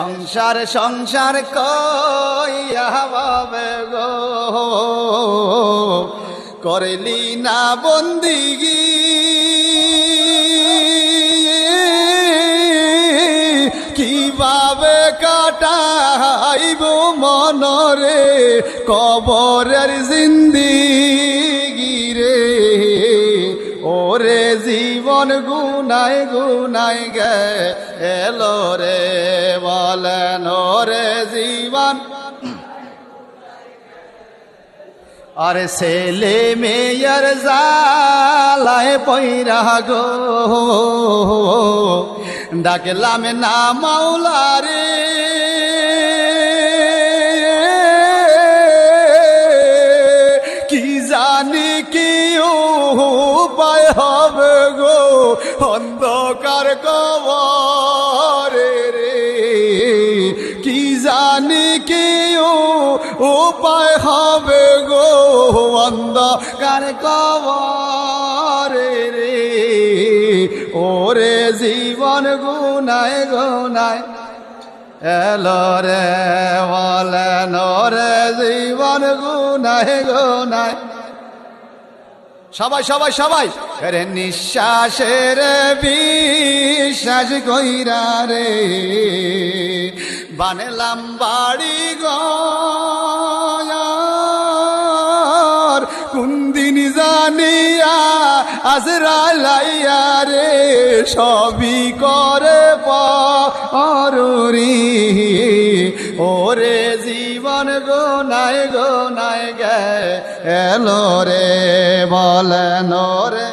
সংসার সংসার কইয়া বাবে গো। করলি না বন্দিগি। কীভাবে কাটাইব মনরে? কবরের জিন্দিগি রে ওরে জীবন গুনায় গুনায় গে, এলো রে বলেন ওরে জীবন। আরে ছেলে মেয়ের জালায় পৈরা গো, ডাকলাম না মাওলা হবে গো অন্ধকার কবরে রে। কি জানি কি উপায় হবে গো অন্ধকার কবরে রে। ওরে জীবন গুনায় গুনায় এলো রে বলেন রে জীবন গুনায় গুনায়। সবাই সবাই সবাই। রে নিঃশ্বাসের বিশ্বাস কইরা রে। বানলাম বাড়ি গর কুন্দিন জানিয়া আজরালাইয়া রে। সবই করে পরি ওরে জীবন গোনায় গোনায় গে এলো রে বলেন রে।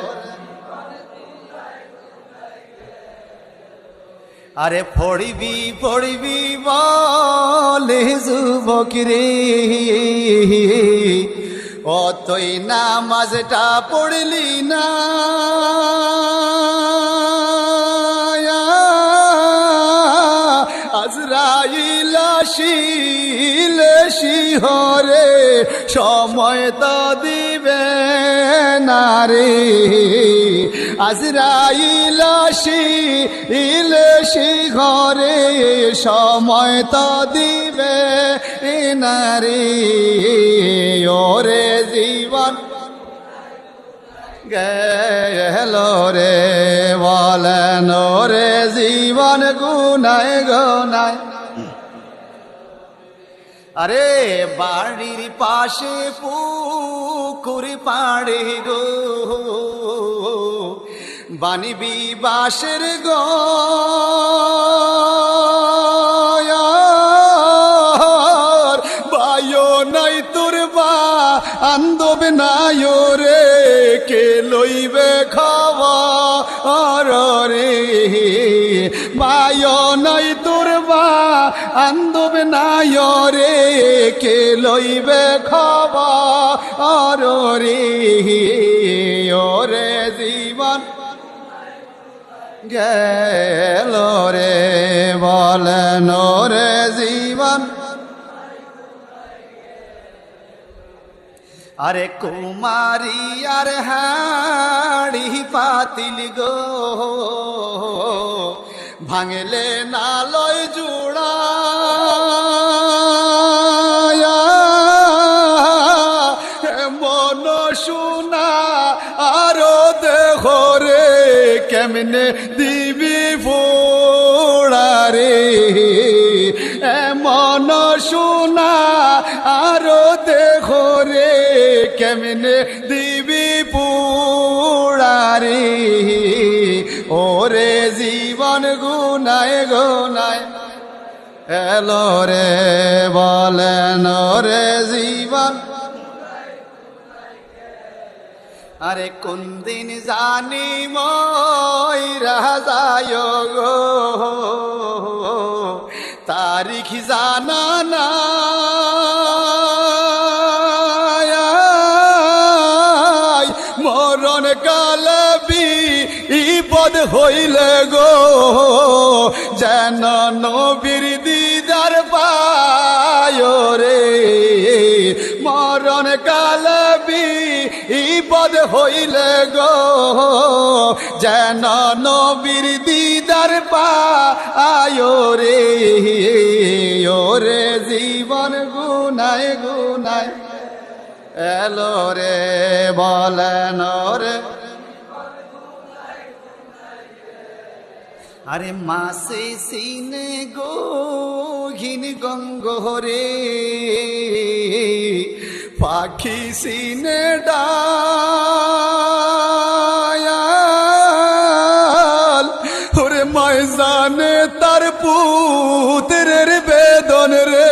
আরে পড়িবি পড়িবি বলে যুবক রে। ও তুই নামাজটা পড়লি না সময় তো দিবে না রে। আজরাইল শিল শিহরে সময় তো দিবে না রে। ওরে জীবন গেল রে, বলেন রে জীবন গুনায় গুনায়। আরে বাড়ির পাশে পুকুর পাড়ে গো। বানিবি বাসের গো। নাই তোর বা, আন্দব নাই রে কে লইবে খবর রে? বায়ো নাই আন্দব নাই রে কে লইবে খবর রে, ওরে জীবন গেল রে বলেন রে জীবন। আরে কুমারী, আর হাড়ি পাতিল গো। ভাঙলে নালয় জুড়া কেমনে দিবি ফোড়া রে? মন শুনা আরও দেখো রে, কেমনে দিবি পুড়ারে ওরে জীবন গুনায় গুনায়। এলো রে বলেন রে জীবন আরে কোন দিন জানি মই রাজায় গো তারিখ জানা না। মরণ কালবি ইপদ হইলে গো। যেন নবীর দিদার ইপদ হইলে গো, যেন নবীর দিদার পায় রে ওরে জীবন গুনায় গুনায় এলো রে বলেন রে। আরে মাসে সিনে গো, ঘিন গঙ্গরে পাখি সিনে ডায়াল পুত্রের বেদন রে,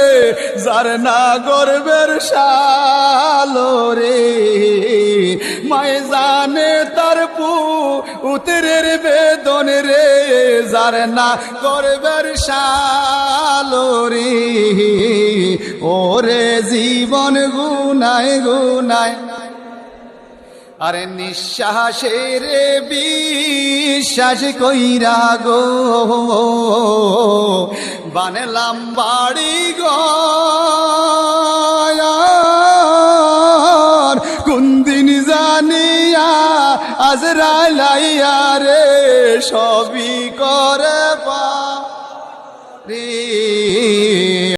যার না গর্বের শালো রে। মায় জানে তার পুত্রের বেদন রে, যার না গর্বের শালো রে। ওরে জীবন গুনায় গুনায়। আরে নিঃশ্বাসের বিশ্বাস কইরা গো। বানলাম বাড়ি গো। কোন দিন জানিয়া আজরাইলাইয়া রে সবই করে।